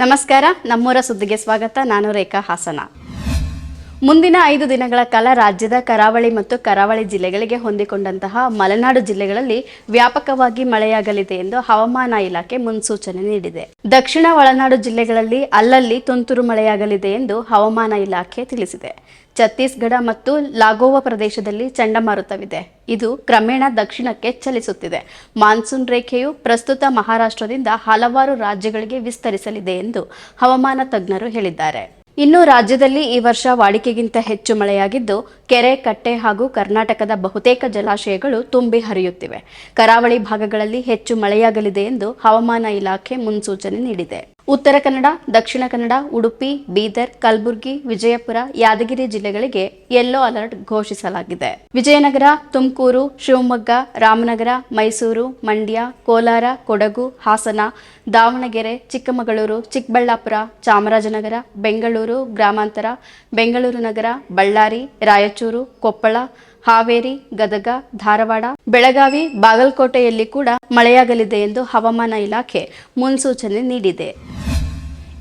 ನಮಸ್ಕಾರ, ನಮ್ಮೂರ ಸುದ್ದಿಗೆ ಸ್ವಾಗತ. ನಾನು ರೇಖಾ ಹಾಸನ. ಮುಂದಿನ ಐದು ದಿನಗಳ ಕಾಲ ರಾಜ್ಯದ ಕರಾವಳಿ ಮತ್ತು ಕರಾವಳಿ ಜಿಲ್ಲೆಗಳಿಗೆ ಹೊಂದಿಕೊಂಡಂತಹ ಮಲೆನಾಡು ಜಿಲ್ಲೆಗಳಲ್ಲಿ ವ್ಯಾಪಕವಾಗಿ ಮಳೆಯಾಗಲಿದೆ ಎಂದು ಹವಾಮಾನ ಇಲಾಖೆ ಮುನ್ಸೂಚನೆ ನೀಡಿದೆ. ದಕ್ಷಿಣ ಒಳನಾಡು ಜಿಲ್ಲೆಗಳಲ್ಲಿ ಅಲ್ಲಲ್ಲಿ ತುಂತುರು ಮಳೆಯಾಗಲಿದೆ ಎಂದು ಹವಾಮಾನ ಇಲಾಖೆ ತಿಳಿಸಿದೆ. ಛತ್ತೀಸ್ಗಢ ಮತ್ತು ಲಾಗೋವಾ ಪ್ರದೇಶದಲ್ಲಿ ಚಂಡಮಾರುತವಿದೆ. ಇದು ಕ್ರಮೇಣ ದಕ್ಷಿಣಕ್ಕೆ ಚಲಿಸುತ್ತಿದೆ. ಮಾನ್ಸೂನ್ ರೇಖೆಯು ಪ್ರಸ್ತುತ ಮಹಾರಾಷ್ಟ್ರದಿಂದ ಹಲವಾರು ರಾಜ್ಯಗಳಿಗೆ ವಿಸ್ತರಿಸಲಿದೆ ಎಂದು ಹವಾಮಾನ ತಜ್ಞರು ಹೇಳಿದ್ದಾರೆ. ಇನ್ನು ರಾಜ್ಯದಲ್ಲಿ ಈ ವರ್ಷ ವಾಡಿಕೆಗಿಂತ ಹೆಚ್ಚು ಮಳೆಯಾಗಿದ್ದು ಕೆರೆ ಕಟ್ಟೆ ಹಾಗೂ ಕರ್ನಾಟಕದ ಬಹುತೇಕ ಜಲಾಶಯಗಳು ತುಂಬಿ ಹರಿಯುತ್ತಿವೆ. ಕರಾವಳಿ ಭಾಗಗಳಲ್ಲಿ ಹೆಚ್ಚು ಮಳೆಯಾಗಲಿದೆ ಎಂದು ಹವಾಮಾನ ಇಲಾಖೆ ಮುನ್ಸೂಚನೆ ನೀಡಿದೆ. ಉತ್ತರ ಕನ್ನಡ, ದಕ್ಷಿಣ ಕನ್ನಡ, ಉಡುಪಿ, ಬೀದರ್, ಕಲಬುರಗಿ, ವಿಜಯಪುರ, ಯಾದಗಿರಿ ಜಿಲ್ಲೆಗಳಿಗೆ ಯೆಲ್ಲೋ ಅಲರ್ಟ್ ಘೋಷಿಸಲಾಗಿದೆ. ವಿಜಯನಗರ, ತುಮಕೂರು, ಶಿವಮೊಗ್ಗ, ರಾಮನಗರ, ಮೈಸೂರು, ಮಂಡ್ಯ, ಕೋಲಾರ, ಕೊಡಗು, ಹಾಸನ, ದಾವಣಗೆರೆ, ಚಿಕ್ಕಮಗಳೂರು, ಚಿಕ್ಕಬಳ್ಳಾಪುರ, ಚಾಮರಾಜನಗರ, ಬೆಂಗಳೂರು, ಗ್ರಾಮಾಂತರ, ಬೆಂಗಳೂರು ನಗರ, ಬಳ್ಳಾರಿ, ರಾಯಚೂರು, ಕೊಪ್ಪಳ ಹಾವೇರಿ, ಗದಗ, ಧಾರವಾಡ, ಬೆಳಗಾವಿ, ಬಾಗಲಕೋಟೆಯಲ್ಲಿ ಕೂಡ ಮಳೆಯಾಗಲಿದೆ ಎಂದು ಹವಾಮಾನ ಇಲಾಖೆ ಮುನ್ಸೂಚನೆ ನೀಡಿದೆ.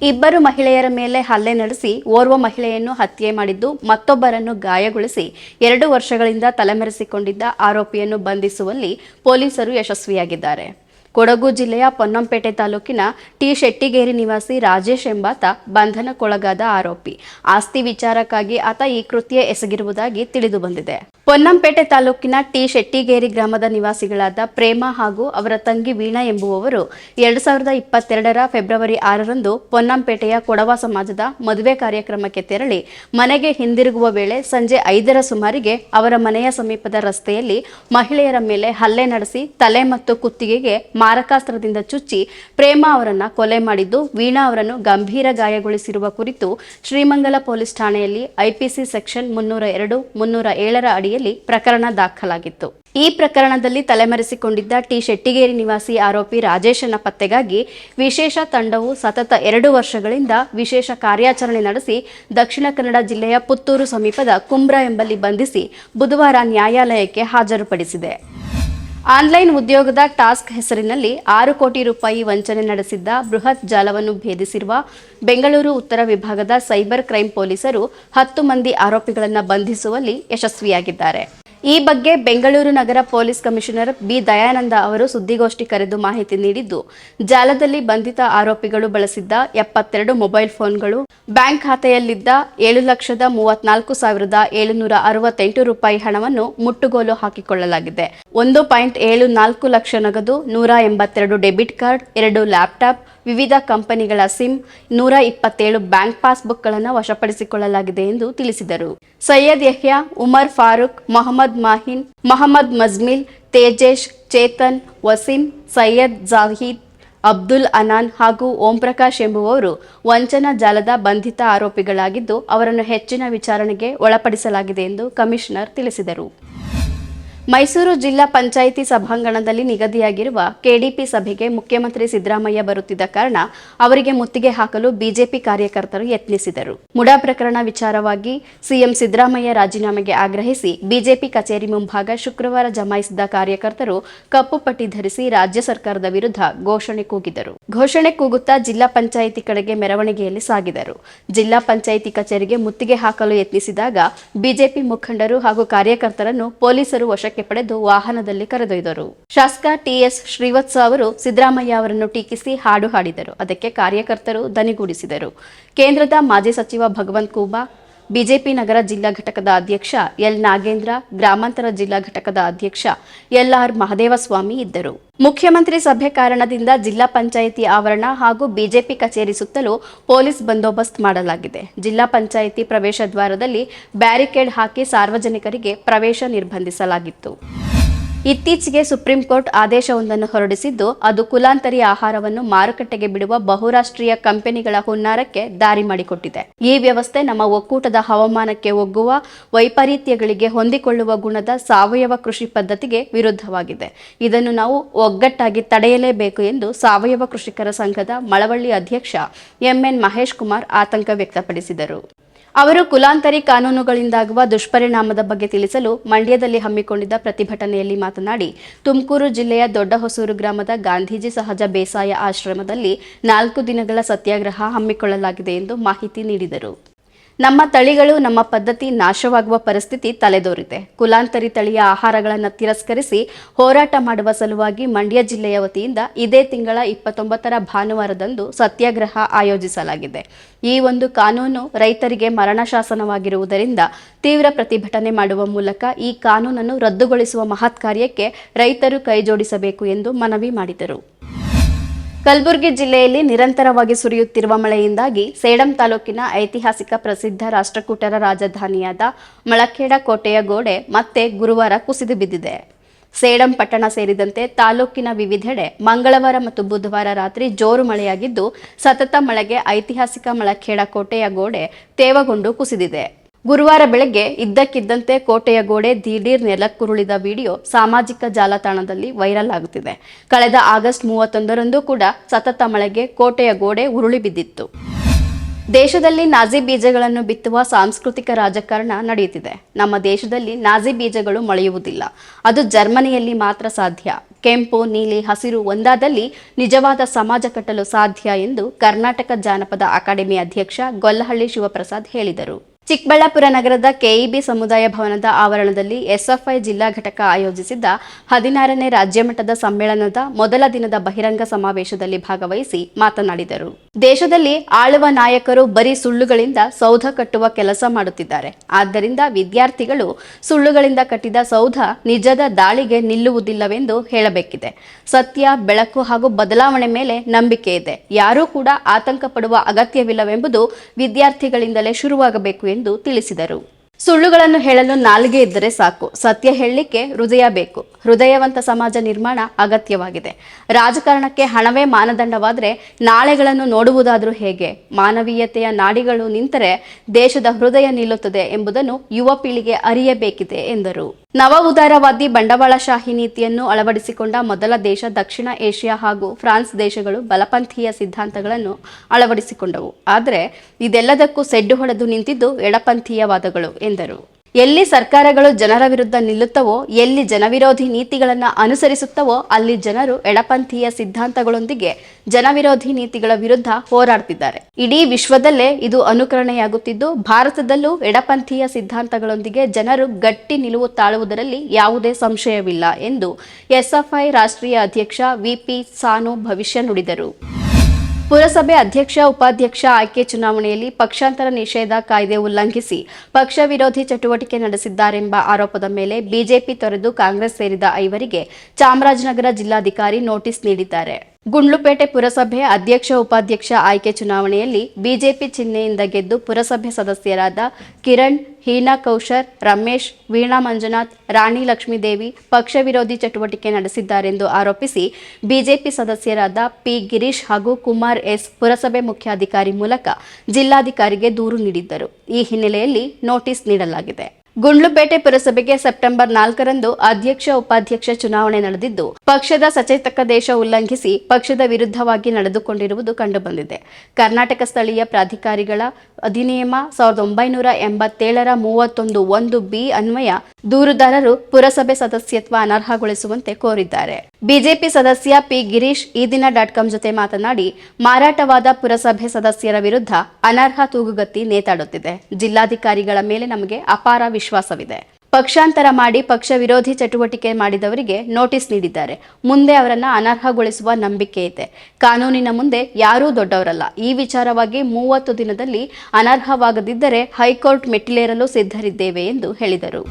ಇಬ್ಬರು ಮಹಿಳೆಯರ ಮೇಲೆ ಹಲ್ಲೆ ನಡೆಸಿ ಓರ್ವ ಮಹಿಳೆಯನ್ನು ಹತ್ಯೆ ಮಾಡಿದ್ದು ಮತ್ತೊಬ್ಬರನ್ನು ಗಾಯಗೊಳಿಸಿ ಎರಡು ವರ್ಷಗಳಿಂದ ತಲೆಮರೆಸಿಕೊಂಡಿದ್ದ ಆರೋಪಿಯನ್ನು ಬಂಧಿಸುವಲ್ಲಿ ಪೊಲೀಸರು ಯಶಸ್ವಿಯಾಗಿದ್ದಾರೆ. ಕೊಡಗು ಜಿಲ್ಲೆಯ ಪೊನ್ನಂಪೇಟೆ ತಾಲೂಕಿನ ಟಿ ಶೆಟ್ಟಿಗೇರಿ ನಿವಾಸಿ ರಾಜೇಶ್ ಎಂಬಾತ ಬಂಧನಕ್ಕೊಳಗಾದ ಆರೋಪಿ. ಆಸ್ತಿ ವಿಚಾರಕ್ಕಾಗಿ ಆತ ಈ ಕೃತ್ಯ ಎಸಗಿರುವುದಾಗಿ ತಿಳಿದು ಬಂದಿದೆ. ಪೊನ್ನಂಪೇಟೆ ತಾಲೂಕಿನ ಟಿ ಶೆಟ್ಟಿಗೇರಿ ಗ್ರಾಮದ ನಿವಾಸಿಗಳಾದ ಪ್ರೇಮ ಹಾಗೂ ಅವರ ತಂಗಿ ವೀಣಾ ಎಂಬುವವರು ಎರಡು ಸಾವಿರದ ಇಪ್ಪತ್ತೆರಡರ ಫೆಬ್ರವರಿ ಆರರಂದು ಪೊನ್ನಂಪೇಟೆಯ ಕೊಡವ ಸಮಾಜದ ಮದುವೆ ಕಾರ್ಯಕ್ರಮಕ್ಕೆ ತೆರಳಿ ಮನೆಗೆ ಹಿಂದಿರುಗುವ ವೇಳೆ ಸಂಜೆ ಐದರ ಸುಮಾರಿಗೆ ಅವರ ಮನೆಯ ಸಮೀಪದ ರಸ್ತೆಯಲ್ಲಿ ಮಹಿಳೆಯರ ಮೇಲೆ ಹಲ್ಲೆ ನಡೆಸಿ ತಲೆ ಮತ್ತು ಕುತ್ತಿಗೆಗೆ ಮಾರಕಾಸ್ತ್ರದಿಂದ ಚುಚ್ಚಿ ಪ್ರೇಮ ಅವರನ್ನ ಕೊಲೆ ಮಾಡಿದ್ದು, ವೀಣಾ ಅವರನ್ನು ಗಂಭೀರ ಗಾಯಗೊಳಿಸಿರುವ ಕುರಿತು ಶ್ರೀಮಂಗಲ ಪೊಲೀಸ್ ಠಾಣೆಯಲ್ಲಿ ಐಪಿಸಿ ಸೆಕ್ಷನ್ ಮುನ್ನೂರ ಎರಡು, ಮುನ್ನೂರ ಏಳರ ಅಡಿಯಲ್ಲಿ ಪ್ರಕರಣ ದಾಖಲಾಗಿತ್ತು. ಈ ಪ್ರಕರಣದಲ್ಲಿ ತಲೆಮರೆಸಿಕೊಂಡಿದ್ದ ಟಿ ಶೆಟ್ಟಿಗೇರಿ ನಿವಾಸಿ ಆರೋಪಿ ರಾಜೇಶನ ಪತ್ತೆಗಾಗಿ ವಿಶೇಷ ತಂಡವು ಸತತ ಎರಡು ವರ್ಷಗಳಿಂದ ವಿಶೇಷ ಕಾರ್ಯಾಚರಣೆ ನಡೆಸಿ ದಕ್ಷಿಣ ಕನ್ನಡ ಜಿಲ್ಲೆಯ ಪುತ್ತೂರು ಸಮೀಪದ ಕುಂಬ್ರಾ ಎಂಬಲ್ಲಿ ಬಂಧಿಸಿ ಬುಧವಾರ ನ್ಯಾಯಾಲಯಕ್ಕೆ ಹಾಜರುಪಡಿಸಿದೆ. ಆನ್ಲೈನ್ ಉದ್ಯೋಗದ ಟಾಸ್ಕ್ ಹೆಸರಿನಲ್ಲಿ ಆರು ಕೋಟಿ ರೂಪಾಯಿ ವಂಚನೆ ನಡೆಸಿದ್ದ ಬೃಹತ್ ಜಾಲವನ್ನು ಭೇದಿಸಿರುವ ಬೆಂಗಳೂರು ಉತ್ತರ ವಿಭಾಗದ ಸೈಬರ್ ಕ್ರೈಂ ಪೊಲೀಸರು ಹತ್ತು ಮಂದಿ ಆರೋಪಿಗಳನ್ನು ಬಂಧಿಸುವಲ್ಲಿ ಯಶಸ್ವಿಯಾಗಿದ್ದಾರೆ. ಈ ಬಗ್ಗೆ ಬೆಂಗಳೂರು ನಗರ ಪೊಲೀಸ್ ಕಮಿಷನರ್ ಬಿ ದಯಾನಂದ ಅವರು ಸುದ್ದಿಗೋಷ್ಠಿ ಕರೆದು ಮಾಹಿತಿ ನೀಡಿದ್ದು, ಜಾಲದಲ್ಲಿ ಬಂಧಿತ ಆರೋಪಿಗಳು ಬಳಸಿದ್ದ ಎಪ್ಪತ್ತೆರಡು ಮೊಬೈಲ್ ಫೋನ್ಗಳು, ಬ್ಯಾಂಕ್ ಖಾತೆಯಲ್ಲಿದ್ದ ಏಳು ಲಕ್ಷದ ಮೂವತ್ನಾಲ್ಕು ಸಾವಿರದ ಏಳುನೂರ ಅರವತ್ತೆಂಟು ರೂಪಾಯಿ ಹಣವನ್ನು ಮುಟ್ಟುಗೋಲು ಹಾಕಿಕೊಳ್ಳಲಾಗಿದೆ. ಒಂದು ಪಾಯಿಂಟ್ ಏಳು ನಾಲ್ಕು ಲಕ್ಷ ನಗದು ನೂರ ಎಂಬತ್ತೆರಡು ಡೆಬಿಟ್ ಕಾರ್ಡ್, ಎರಡು ಲ್ಯಾಪ್ಟಾಪ್, ವಿವಿಧ ಕಂಪನಿಗಳ ಸಿಮ್, ನೂರ ಇಪ್ಪತ್ತೇಳು ಬ್ಯಾಂಕ್ ಪಾಸ್ಬುಕ್ಗಳನ್ನು ವಶಪಡಿಸಿಕೊಳ್ಳಲಾಗಿದೆ ಎಂದು ತಿಳಿಸಿದರು. ಸೈಯದ್ ಯಹ್ಯಾ, ಉಮರ್ ಫಾರೂಕ್, ಮೊಹಮ್ಮದ್ ಮಾಹಿನ್, ಮೊಹಮ್ಮದ್ ಮಜ್ಮಿಲ್, ತೇಜೇಶ್, ಚೇತನ್, ವಸೀಂ, ಸೈಯದ್, ಜಾಹೀದ್, ಅಬ್ದುಲ್ ಅನಾನ್ ಹಾಗೂ ಓಂ ಪ್ರಕಾಶ್ ಎಂಬುವವರು ವಂಚನಾ ಜಾಲದ ಬಂಧಿತ ಆರೋಪಿಗಳಾಗಿದ್ದು ಅವರನ್ನು ಹೆಚ್ಚಿನ ವಿಚಾರಣೆಗೆ ಒಳಪಡಿಸಲಾಗಿದೆ ಎಂದು ಕಮಿಷನರ್ ತಿಳಿಸಿದರು. ಮೈಸೂರು ಜಿಲ್ಲಾ ಪಂಚಾಯಿತಿ ಸಭಾಂಗಣದಲ್ಲಿ ನಿಗದಿಯಾಗಿರುವ ಕೆಡಿಪಿ ಸಭೆಗೆ ಮುಖ್ಯಮಂತ್ರಿ ಸಿದ್ದರಾಮಯ್ಯ ಬರುತ್ತಿದ್ದ ಕಾರಣ ಅವರಿಗೆ ಮುತ್ತಿಗೆ ಹಾಕಲು ಬಿಜೆಪಿ ಕಾರ್ಯಕರ್ತರು ಯತ್ನಿಸಿದರು. ಮುಡಾ ಪ್ರಕರಣ ವಿಚಾರವಾಗಿ ಸಿಎಂ ಸಿದ್ದರಾಮಯ್ಯ ರಾಜೀನಾಮೆಗೆ ಆಗ್ರಹಿಸಿ ಬಿಜೆಪಿ ಕಚೇರಿ ಮುಂಭಾಗ ಶುಕ್ರವಾರ ಜಮಾಯಿಸಿದ ಕಾರ್ಯಕರ್ತರು ಕಪ್ಪು ಪಟ್ಟಿ ಧರಿಸಿ ರಾಜ್ಯ ಸರ್ಕಾರದ ವಿರುದ್ಧ ಘೋಷಣೆ ಕೂಗಿದರು. ಘೋಷಣೆ ಕೂಗುತ್ತಾ ಜಿಲ್ಲಾ ಪಂಚಾಯಿತಿ ಕಡೆಗೆ ಮೆರವಣಿಗೆಯಲ್ಲಿ ಸಾಗಿದರು. ಜಿಲ್ಲಾ ಪಂಚಾಯಿತಿ ಕಚೇರಿಗೆ ಮುತ್ತಿಗೆ ಹಾಕಲು ಯತ್ನಿಸಿದಾಗ ಬಿಜೆಪಿ ಮುಖಂಡರು ಹಾಗೂ ಕಾರ್ಯಕರ್ತರನ್ನು ಪೊಲೀಸರು ವಶಕ್ಕೆ ಪಡೆದು ವಾಹನದಲ್ಲಿ ಕರೆದೊಯ್ದರು. ಶಾಸಕ ಟಿಎಸ್ ಶ್ರೀವತ್ಸ ಅವರು ಸಿದ್ದರಾಮಯ್ಯ ಅವರನ್ನು ಟೀಕಿಸಿ ಹಾಡು ಹಾಡಿದರು. ಅದಕ್ಕೆ ಕಾರ್ಯಕರ್ತರು ದನಿಗೂಡಿಸಿದರು. ಕೇಂದ್ರದ ಮಾಜಿ ಸಚಿವ ಭಗವಂತ್ ಖೂಬಾ ಬಿಜೆಪಿ ನಗರ ಜಿಲ್ಲಾ ಘಟಕದ ಅಧ್ಯಕ್ಷ ಎಲ್ ನಾಗೇಂದ್ರ, ಗ್ರಾಮಾಂತರ ಜಿಲ್ಲಾ ಘಟಕದ ಅಧ್ಯಕ್ಷ ಎಲ್ ಆರ್ ಮಹದೇವಸ್ವಾಮಿ ಇದ್ದರು. ಮುಖ್ಯಮಂತ್ರಿ ಸಭೆ ಕಾರಣದಿಂದ ಜಿಲ್ಲಾ ಪಂಚಾಯಿತಿ ಆವರಣ ಹಾಗೂ ಬಿಜೆಪಿ ಕಚೇರಿ ಸುತ್ತಲೂ ಪೊಲೀಸ್ ಬಂದೋಬಸ್ತ್ ಮಾಡಲಾಗಿದೆ. ಜಿಲ್ಲಾ ಪಂಚಾಯಿತಿ ಪ್ರವೇಶ ದ್ವಾರದಲ್ಲಿ ಬ್ಯಾರಿಕೇಡ್ ಹಾಕಿ ಸಾರ್ವಜನಿಕರಿಗೆ ಪ್ರವೇಶ ನಿರ್ಬಂಧಿಸಲಾಗಿತ್ತು. ಇತ್ತೀಚೆಗೆ ಸುಪ್ರೀಂ ಕೋರ್ಟ್ ಆದೇಶವೊಂದನ್ನು ಹೊರಡಿಸಿದ್ದು, ಅದು ಕುಲಾಂತರಿ ಆಹಾರವನ್ನು ಮಾರುಕಟ್ಟೆಗೆ ಬಿಡುವ ಬಹುರಾಷ್ಟ್ರೀಯ ಕಂಪನಿಗಳ ಹುನ್ನಾರಕ್ಕೆ ದಾರಿ ಮಾಡಿಕೊಟ್ಟಿದೆ. ಈ ವ್ಯವಸ್ಥೆ ನಮ್ಮ ಒಕ್ಕೂಟದ ಹವಾಮಾನಕ್ಕೆ ಒಗ್ಗುವ, ವೈಪರೀತ್ಯಗಳಿಗೆ ಹೊಂದಿಕೊಳ್ಳುವ ಗುಣದ ಸಾವಯವ ಕೃಷಿ ಪದ್ಧತಿಗೆ ವಿರುದ್ಧವಾಗಿದೆ. ಇದನ್ನು ನಾವು ಒಗ್ಗಟ್ಟಾಗಿ ತಡೆಯಲೇಬೇಕು ಎಂದು ಸಾವಯವ ಕೃಷಿಕರ ಸಂಘದ ಮಳವಳ್ಳಿ ಅಧ್ಯಕ್ಷ ಎಂಎನ್ ಮಹೇಶ್ ಕುಮಾರ್ ಆತಂಕ ವ್ಯಕ್ತಪಡಿಸಿದರು. ಅವರು ಕುಲಾಂತರಿ ಕಾನೂನುಗಳಿಂದಾಗುವ ದುಷ್ಪರಿಣಾಮದ ಬಗ್ಗೆ ತಿಳಿಸಲು ಮಂಡ್ಯದಲ್ಲಿ ಹಮ್ಮಿಕೊಂಡಿದ್ದ ಪ್ರತಿಭಟನೆಯಲ್ಲಿ ಮಾತನಾಡಿ, ತುಮಕೂರು ಜಿಲ್ಲೆಯ ದೊಡ್ಡ ಹೊಸೂರು ಗ್ರಾಮದ ಗಾಂಧೀಜಿ ಸಹಜ ಬೇಸಾಯ ಆಶ್ರಮದಲ್ಲಿ ನಾಲ್ಕು ದಿನಗಳ ಸತ್ಯಾಗ್ರಹ ಹಮ್ಮಿಕೊಳ್ಳಲಾಗಿದೆ ಎಂದು ಮಾಹಿತಿ ನೀಡಿದರು. ನಮ್ಮ ತಳಿಗಳು, ನಮ್ಮ ಪದ್ಧತಿ ನಾಶವಾಗುವ ಪರಿಸ್ಥಿತಿ ತಲೆದೋರಿದೆ. ಕುಲಾಂತರಿ ತಳಿಯ ಆಹಾರಗಳನ್ನು ತಿರಸ್ಕರಿಸಿ ಹೋರಾಟ ಮಾಡುವ ಸಲುವಾಗಿ ಮಂಡ್ಯ ಜಿಲ್ಲೆಯ ವತಿಯಿಂದ ಇದೇ ತಿಂಗಳ ಇಪ್ಪತ್ತೊಂಬತ್ತರ ಭಾನುವಾರದಂದು ಸತ್ಯಾಗ್ರಹ ಆಯೋಜಿಸಲಾಗಿದೆ. ಈ ಒಂದು ಕಾನೂನು ರೈತರಿಗೆ ಮರಣ ಶಾಸನವಾಗಿರುವುದರಿಂದ ತೀವ್ರ ಪ್ರತಿಭಟನೆ ಮಾಡುವ ಮೂಲಕ ಈ ಕಾನೂನನ್ನು ರದ್ದುಗೊಳಿಸುವ ಮಹತ್ ಕಾರ್ಯಕ್ಕೆ ರೈತರು ಕೈಜೋಡಿಸಬೇಕು ಎಂದು ಮನವಿ ಮಾಡಿದರು. ಕಲಬುರಗಿ ಜಿಲ್ಲೆಯಲ್ಲಿ ನಿರಂತರವಾಗಿ ಸುರಿಯುತ್ತಿರುವ ಮಳೆಯಿಂದಾಗಿ ಸೇಡಂ ತಾಲೂಕಿನ ಐತಿಹಾಸಿಕ ಪ್ರಸಿದ್ಧ ರಾಷ್ಟ್ರಕೂಟರ ರಾಜಧಾನಿಯಾದ ಮಳಖೇಡ ಕೋಟೆಯ ಗೋಡೆ ಮತ್ತೆ ಗುರುವಾರ ಕುಸಿದು ಬಿದ್ದಿದೆ. ಸೇಡಂ ಪಟ್ಟಣ ಸೇರಿದಂತೆ ತಾಲೂಕಿನ ವಿವಿಧೆಡೆ ಮಂಗಳವಾರ ಮತ್ತು ಬುಧವಾರ ರಾತ್ರಿ ಜೋರು ಮಳೆಯಾಗಿದ್ದು, ಸತತ ಮಳೆಗೆ ಐತಿಹಾಸಿಕ ಮಳಖೇಡ ಕೋಟೆಯ ಗೋಡೆ ತೇವಗೊಂಡು ಕುಸಿದಿದೆ. ಗುರುವಾರ ಬೆಳಗ್ಗೆ ಇದ್ದಕ್ಕಿದ್ದಂತೆ ಕೋಟೆಯ ಗೋಡೆ ದಿಢೀರ್ ನೆಲಕ್ಕುರುಳಿದ ವಿಡಿಯೋ ಸಾಮಾಜಿಕ ಜಾಲತಾಣದಲ್ಲಿ ವೈರಲ್ ಆಗುತ್ತಿದೆ. ಕಳೆದ ಆಗಸ್ಟ್ ಮೂವತ್ತೊಂದರಂದು ಕೂಡ ಸತತ ಮಳೆಗೆ ಕೋಟೆಯ ಗೋಡೆ ಉರುಳಿ ಬಿದ್ದಿತ್ತು. ದೇಶದಲ್ಲಿ ನಾಜಿ ಬೀಜಗಳನ್ನು ಬಿತ್ತುವ ಸಾಂಸ್ಕೃತಿಕ ರಾಜಕಾರಣ ನಡೆಯುತ್ತಿದೆ. ನಮ್ಮ ದೇಶದಲ್ಲಿ ನಾಜಿ ಬೀಜಗಳು ಮೊಳೆಯುವುದಿಲ್ಲ. ಅದು ಜರ್ಮನಿಯಲ್ಲಿ ಮಾತ್ರ ಸಾಧ್ಯ. ಕೆಂಪು, ನೀಲಿ, ಹಸಿರು ಒಂದಾದಲ್ಲಿ ನಿಜವಾದ ಸಮಾಜ ಕಟ್ಟಲು ಸಾಧ್ಯ ಎಂದು ಕರ್ನಾಟಕ ಜಾನಪದ ಅಕಾಡೆಮಿ ಅಧ್ಯಕ್ಷ ಗೊಲ್ಲಹಳ್ಳಿ ಶಿವಪ್ರಸಾದ್ ಹೇಳಿದರು. ಚಿಕ್ಕಬಳ್ಳಾಪುರ ನಗರದ ಕೆಇಬಿ ಸಮುದಾಯ ಭವನದ ಆವರಣದಲ್ಲಿ ಎಸ್ಎಫ್ಐ ಜಿಲ್ಲಾ ಘಟಕ ಆಯೋಜಿಸಿದ್ದ ಹದಿನಾರನೇ ರಾಜ್ಯಮಟ್ಟದ ಸಮ್ಮೇಳನದ ಮೊದಲ ದಿನದ ಬಹಿರಂಗ ಸಮಾವೇಶದಲ್ಲಿ ಭಾಗವಹಿಸಿ ಮಾತನಾಡಿದರು. ದೇಶದಲ್ಲಿ ಆಳುವ ನಾಯಕರು ಬರೀ ಸುಳ್ಳುಗಳಿಂದ ಸೌಧ ಕಟ್ಟುವ ಕೆಲಸ ಮಾಡುತ್ತಿದ್ದಾರೆ. ಆದ್ದರಿಂದ ವಿದ್ಯಾರ್ಥಿಗಳು ಸುಳ್ಳುಗಳಿಂದ ಕಟ್ಟಿದ ಸೌಧ ನಿಜದ ದಾಳಿಗೆ ನಿಲ್ಲುವುದಿಲ್ಲವೆಂದು ಹೇಳಬೇಕಿದೆ. ಸತ್ಯ, ಬೆಳಕು ಹಾಗೂ ಬದಲಾವಣೆ ಮೇಲೆ ನಂಬಿಕೆ ಇದೆ. ಯಾರೂ ಕೂಡ ಆತಂಕ ಪಡುವ ಅಗತ್ಯವಿಲ್ಲವೆಂಬುದು ವಿದ್ಯಾರ್ಥಿಗಳಿಂದಲೇ ಶುರುವಾಗಬೇಕು ಎಂದು ತಿಳಿಸಿದರು. ಸುಳ್ಳುಗಳನ್ನು ಹೇಳಲು ನಾಲ್ಗೆ ಇದ್ದರೆ ಸಾಕು. ಸತ್ಯ ಹೇಳಲಿಕ್ಕೆ ಹೃದಯ ಬೇಕು. ಹೃದಯವಂತ ಸಮಾಜ ನಿರ್ಮಾಣ ಅಗತ್ಯವಾಗಿದೆ. ರಾಜಕಾರಣಕ್ಕೆ ಹಣವೇ ಮಾನದಂಡವಾದರೆ ನಾಳೆಗಳನ್ನು ನೋಡುವುದಾದರೂ ಹೇಗೆ? ಮಾನವೀಯತೆಯ ನಾಡಿಗಳು ನಿಂತರೆ ದೇಶದ ಹೃದಯ ನಿಲ್ಲುತ್ತದೆ ಎಂಬುದನ್ನು ಯುವ ಪೀಳಿಗೆ ಅರಿಯಬೇಕಿದೆ ಎಂದರು. ನವ ಉದಾರವಾದಿ ಬಂಡವಾಳಶಾಹಿ ನೀತಿಯನ್ನು ಅಳವಡಿಸಿಕೊಂಡ ಮೊದಲ ದೇಶ ದಕ್ಷಿಣ ಏಷ್ಯಾ ಹಾಗೂ ಫ್ರಾನ್ಸ್ ದೇಶಗಳು ಬಲಪಂಥೀಯ ಸಿದ್ಧಾಂತಗಳನ್ನು ಅಳವಡಿಸಿಕೊಂಡವು. ಆದರೆ, ಇದೆಲ್ಲದಕ್ಕೂ ಸೆಡ್ಡು ಹೊಡೆದು ನಿಂತಿದ್ದು ಎಡಪಂಥೀಯವಾದಗಳು ಎಂದರು. ಎಲ್ಲಿ ಸರ್ಕಾರಗಳು ಜನರ ವಿರುದ್ಧ ನಿಲ್ಲುತ್ತವೋ, ಎಲ್ಲಿ ಜನವಿರೋಧಿ ನೀತಿಗಳನ್ನು ಅನುಸರಿಸುತ್ತವೋ, ಅಲ್ಲಿ ಜನರು ಎಡಪಂಥೀಯ ಸಿದ್ಧಾಂತಗಳೊಂದಿಗೆ ಜನವಿರೋಧಿ ನೀತಿಗಳ ವಿರುದ್ಧ ಹೋರಾಡ್ತಿದ್ದಾರೆ. ಇಡೀ ವಿಶ್ವದಲ್ಲೇ ಇದು ಅನುಕರಣೆಯಾಗುತ್ತಿದ್ದು, ಭಾರತದಲ್ಲೂ ಎಡಪಂಥೀಯ ಸಿದ್ಧಾಂತಗಳೊಂದಿಗೆ ಜನರು ಗಟ್ಟಿ ನಿಲುವು ತಾಳುವುದರಲ್ಲಿ ಯಾವುದೇ ಸಂಶಯವಿಲ್ಲ ಎಂದು ಎಸ್ಎಫ್ಐ ರಾಷ್ಟ್ರೀಯ ಅಧ್ಯಕ್ಷ ವಿಪಿ ಸಾನು ಭವಿಷ್ಯ ನುಡಿದರು. ಪುರಸಭೆ ಅಧ್ಯಕ್ಷ, ಉಪಾಧ್ಯಕ್ಷ ಆಯ್ಕೆ ಚುನಾವಣೆಯಲ್ಲಿ ಪಕ್ಷಾಂತರ ನಿಷೇಧ ಕಾಯ್ದೆ ಉಲ್ಲಂಘಿಸಿ ಪಕ್ಷ ವಿರೋಧಿ ಚಟುವಟಿಕೆ ನಡೆಸಿದ್ದಾರೆಂಬ ಆರೋಪದ ಮೇಲೆ ಬಿಜೆಪಿ ತೊರೆದು ಕಾಂಗ್ರೆಸ್ ಸೇರಿದ ಐವರಿಗೆ ಚಾಮರಾಜನಗರ ಜಿಲ್ಲಾಧಿಕಾರಿ ನೋಟಿಸ್ ನೀಡಿದ್ದಾರೆ. ಗುಂಡ್ಲುಪೇಟೆ ಪುರಸಭೆ ಅಧ್ಯಕ್ಷ ಉಪಾಧ್ಯಕ್ಷ ಆಯ್ಕೆ ಚುನಾವಣೆಯಲ್ಲಿ ಬಿಜೆಪಿ ಚಿಹ್ನೆಯಿಂದ ಗೆದ್ದು ಪುರಸಭೆ ಸದಸ್ಯರಾದ ಕಿರಣ್, ಹೀನಾ ಕೌಶರ್, ರಮೇಶ್, ವೀಣಾ ಮಂಜುನಾಥ್, ರಾಣಿ ಲಕ್ಷ್ಮೀದೇವಿ ಪಕ್ಷ ವಿರೋಧಿ ಚಟುವಟಿಕೆ ನಡೆಸಿದ್ದಾರೆಂದು ಆರೋಪಿಸಿ ಬಿಜೆಪಿ ಸದಸ್ಯರಾದ ಪಿ ಗಿರೀಶ್ ಹಾಗೂ ಕುಮಾರ್ ಎಸ್ ಪುರಸಭೆ ಮುಖ್ಯಾಧಿಕಾರಿ ಮೂಲಕ ಜಿಲ್ಲಾಧಿಕಾರಿಗೆ ದೂರು ನೀಡಿದ್ದರು. ಈ ಹಿನ್ನೆಲೆಯಲ್ಲಿ ನೋಟಿಸ್ ನೀಡಲಾಗಿದೆ. ಗುಂಡ್ಲುಪೇಟೆ ಪುರಸಭೆಗೆ ಸೆಪ್ಟೆಂಬರ್ ನಾಲ್ಕರಂದು ಅಧ್ಯಕ್ಷ ಉಪಾಧ್ಯಕ್ಷ ಚುನಾವಣೆ ನಡೆದಿದ್ದು, ಪಕ್ಷದ ಸಚೇತಕ ದೇಶ ಉಲ್ಲಂಘಿಸಿ ಪಕ್ಷದ ವಿರುದ್ಧವಾಗಿ ನಡೆದುಕೊಂಡಿರುವುದು ಕಂಡುಬಂದಿದೆ. ಕರ್ನಾಟಕ ಸ್ಥಳೀಯ ಪ್ರಾಧಿಕಾರಿಗಳ ಅಧಿನಿಯಮ ಸಾವಿರದ ಒಂಬೈನೂರ ಎಂಬತ್ತೇಳರ ಮೂವತ್ತೊಂದು ಒಂದು ಬಿ ಅನ್ವಯ ದೂರುದಾರರು ಪುರಸಭೆ ಸದಸ್ಯತ್ವ ಅನರ್ಹಗೊಳಿಸುವಂತೆ ಕೋರಿದ್ದಾರೆ. ಬಿಜೆಪಿ ಸದಸ್ಯ ಪಿ ಗಿರೀಶ್ ಈ ದಿನ ಡಾಟ್ ಕಾಂ ಜೊತೆ ಮಾತನಾಡಿ, ಮಾರಾಟವಾದ ಪುರಸಭೆ ಸದಸ್ಯರ ವಿರುದ್ಧ ಅನರ್ಹ ತೂಗುಗತ್ತಿ ನೇತಾಡುತ್ತಿದೆ. ಜಿಲ್ಲಾಧಿಕಾರಿಗಳ ಮೇಲೆ ನಮಗೆ ಅಪಾರ ವಿಶ್ವಾಸವಿದೆ. ಪಕ್ಷಾಂತರ ಮಾಡಿ ಪಕ್ಷ ವಿರೋಧಿ ಚಟುವಟಿಕೆ ಮಾಡಿದವರಿಗೆ ನೋಟಿಸ್ ನೀಡಿದ್ದಾರೆ. ಮುಂದೆ ಅವರನ್ನ ಅನರ್ಹಗೊಳಿಸುವ ನಂಬಿಕೆ ಇದೆ. ಕಾನೂನಿನ ಮುಂದೆ ಯಾರೂ ದೊಡ್ಡವರಲ್ಲ. ಈ ವಿಚಾರವಾಗಿ ಮೂವತ್ತು ದಿನದಲ್ಲಿ ಅನರ್ಹವಾಗದಿದ್ದರೆ ಹೈಕೋರ್ಟ್ ಮೆಟ್ಟಿಲೇರಲು ಸಿದ್ಧರಿದ್ದೇವೆ ಎಂದು ಹೇಳಿದರು.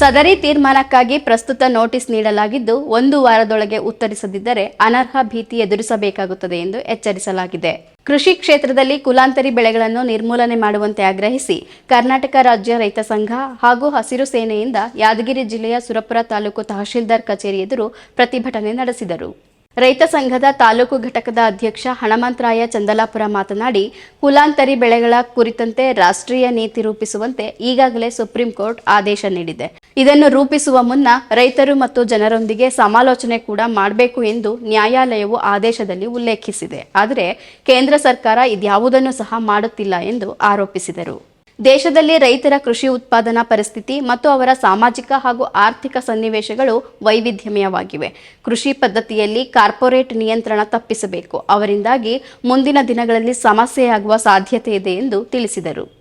ಸದರಿ ತೀರ್ಮಾನಕ್ಕಾಗಿ ಪ್ರಸ್ತುತ ನೋಟಿಸ್ ನೀಡಲಾಗಿದ್ದು, ಒಂದು ವಾರದೊಳಗೆ ಉತ್ತರಿಸದಿದ್ದರೆ ಅನರ್ಹ ಭೀತಿ ಎದುರಿಸಬೇಕಾಗುತ್ತದೆ ಎಂದು ಎಚ್ಚರಿಸಲಾಗಿದೆ. ಕೃಷಿ ಕ್ಷೇತ್ರದಲ್ಲಿ ಕುಲಾಂತರಿ ಬೆಳೆಗಳನ್ನು ನಿರ್ಮೂಲನೆ ಮಾಡುವಂತೆ ಆಗ್ರಹಿಸಿ ಕರ್ನಾಟಕ ರಾಜ್ಯ ರೈತ ಸಂಘ ಹಾಗೂ ಹಸಿರು ಸೇನೆಯಿಂದ ಯಾದಗಿರಿ ಜಿಲ್ಲೆಯ ಸುರಪುರ ತಾಲೂಕು ತಹಶೀಲ್ದಾರ್ ಕಚೇರಿ ಎದುರು ಪ್ರತಿಭಟನೆ ನಡೆಸಿದರು. ರೈತ ಸಂಘದ ತಾಲೂಕು ಘಟಕದ ಅಧ್ಯಕ್ಷ ಹಣಮಂತರಾಯ ಚಂದಲಾಪುರ ಮಾತನಾಡಿ, ಕುಲಾಂತರಿ ಬೆಳೆಗಳ ಕುರಿತಂತೆ ರಾಷ್ಟ್ರೀಯ ನೀತಿ ರೂಪಿಸುವಂತೆ ಈಗಾಗಲೇ ಸುಪ್ರೀಂ ಕೋರ್ಟ್ ಆದೇಶ ನೀಡಿದೆ. ಇದನ್ನು ರೂಪಿಸುವ ಮುನ್ನ ರೈತರು ಮತ್ತು ಜನರೊಂದಿಗೆ ಸಮಾಲೋಚನೆ ಕೂಡ ಮಾಡಬೇಕು ಎಂದು ನ್ಯಾಯಾಲಯವು ಆದೇಶದಲ್ಲಿ ಉಲ್ಲೇಖಿಸಿದೆ. ಆದರೆ, ಕೇಂದ್ರ ಸರ್ಕಾರ ಇದ್ಯಾವುದನ್ನು ಸಹ ಮಾಡುತ್ತಿಲ್ಲ ಎಂದು ಆರೋಪಿಸಿದರು. ದೇಶದಲ್ಲಿ ರೈತರ ಕೃಷಿ ಉತ್ಪಾದನಾ ಪರಿಸ್ಥಿತಿ ಮತ್ತು ಅವರ ಸಾಮಾಜಿಕ ಹಾಗೂ ಆರ್ಥಿಕ ಸನ್ನಿವೇಶಗಳು ವೈವಿಧ್ಯಮಯವಾಗಿವೆ. ಕೃಷಿ ಪದ್ಧತಿಯಲ್ಲಿ ಕಾರ್ಪೊರೇಟ್ ನಿಯಂತ್ರಣ ತಪ್ಪಿಸಬೇಕು. ಅವರಿಂದಾಗಿ ಮುಂದಿನ ದಿನಗಳಲ್ಲಿ ಸಮಸ್ಯೆಯಾಗುವ ಸಾಧ್ಯತೆ ಇದೆ ಎಂದು ತಿಳಿಸಿದರು.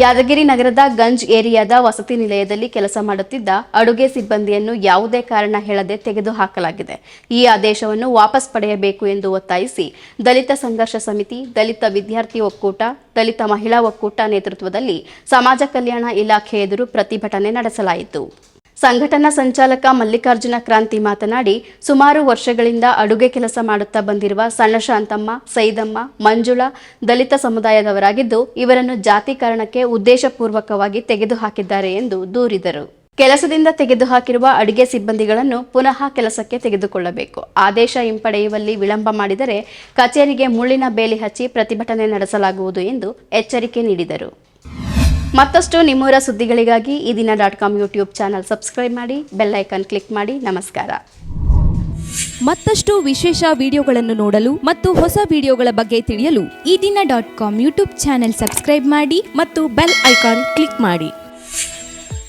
ಯಾದಗಿರಿ ನಗರದ ಗಂಜ್ ಏರಿಯಾದ ವಸತಿ ನಿಲಯದಲ್ಲಿ ಕೆಲಸ ಮಾಡುತ್ತಿದ್ದ ಅಡುಗೆ ಸಿಬ್ಬಂದಿಯನ್ನು ಯಾವುದೇ ಕಾರಣ ಹೇಳದೆ ತೆಗೆದುಹಾಕಲಾಗಿದೆ. ಈ ಆದೇಶವನ್ನು ವಾಪಸ್ ಪಡೆಯಬೇಕು ಎಂದು ಒತ್ತಾಯಿಸಿ ದಲಿತ ಸಂಘರ್ಷ ಸಮಿತಿ, ದಲಿತ ವಿದ್ಯಾರ್ಥಿ ಒಕ್ಕೂಟ, ದಲಿತ ಮಹಿಳಾ ಒಕ್ಕೂಟ ನೇತೃತ್ವದಲ್ಲಿ ಸಮಾಜ ಕಲ್ಯಾಣ ಇಲಾಖೆ ಎದುರು ಪ್ರತಿಭಟನೆ ನಡೆಸಲಾಯಿತು. ಸಂಘಟನಾ ಸಂಚಾಲಕ ಮಲ್ಲಿಕಾರ್ಜುನ ಕ್ರಾಂತಿ ಮಾತನಾಡಿ, ಸುಮಾರು ವರ್ಷಗಳಿಂದ ಅಡುಗೆ ಕೆಲಸ ಮಾಡುತ್ತಾ ಬಂದಿರುವ ಸಣ್ಣ ಶಾಂತಮ್ಮ, ಸೈದಮ್ಮ, ಮಂಜುಳಾ ದಲಿತ ಸಮುದಾಯದವರಾಗಿದ್ದು, ಇವರನ್ನು ಜಾತಿ ಕಾರಣಕ್ಕೆ ಉದ್ದೇಶಪೂರ್ವಕವಾಗಿ ತೆಗೆದುಹಾಕಿದ್ದಾರೆ ಎಂದು ದೂರಿದರು. ಕೆಲಸದಿಂದ ತೆಗೆದುಹಾಕಿರುವ ಅಡುಗೆ ಸಿಬ್ಬಂದಿಗಳನ್ನು ಪುನಃ ಕೆಲಸಕ್ಕೆ ತೆಗೆದುಕೊಳ್ಳಬೇಕು. ಆದೇಶ ಹಿಂಪಡೆಯುವಲ್ಲಿ ವಿಳಂಬ ಮಾಡಿದರೆ ಕಚೇರಿಗೆ ಮುಳ್ಳಿನ ಬೇಲಿ ಹಚ್ಚಿ ಪ್ರತಿಭಟನೆ ನಡೆಸಲಾಗುವುದು ಎಂದು ಎಚ್ಚರಿಕೆ ನೀಡಿದರು. ಮತ್ತಷ್ಟು ನಿಮ್ಮೂರ ಸುದ್ದಿಗಳಿಗಾಗಿ Ee Dina dot com YouTube channel subscribe ಮಾಡಿ, ಬೆಲ್ ಐಕಾನ್ ಕ್ಲಿಕ್ ಮಾಡಿ. ನಮಸ್ಕಾರ. ಮತ್ತಷ್ಟು ವಿಶೇಷ ವಿಡಿಯೋಗಳನ್ನು ನೋಡಲು ಮತ್ತು ಹೊಸ ವಿಡಿಯೋಗಳ ಬಗ್ಗೆ ತಿಳಿಯಲು Ee Dina dot com YouTube channel subscribe ಮಾಡಿ ಮತ್ತು ಬೆಲ್ ಐಕಾನ್ ಕ್ಲಿಕ್ ಮಾಡಿ.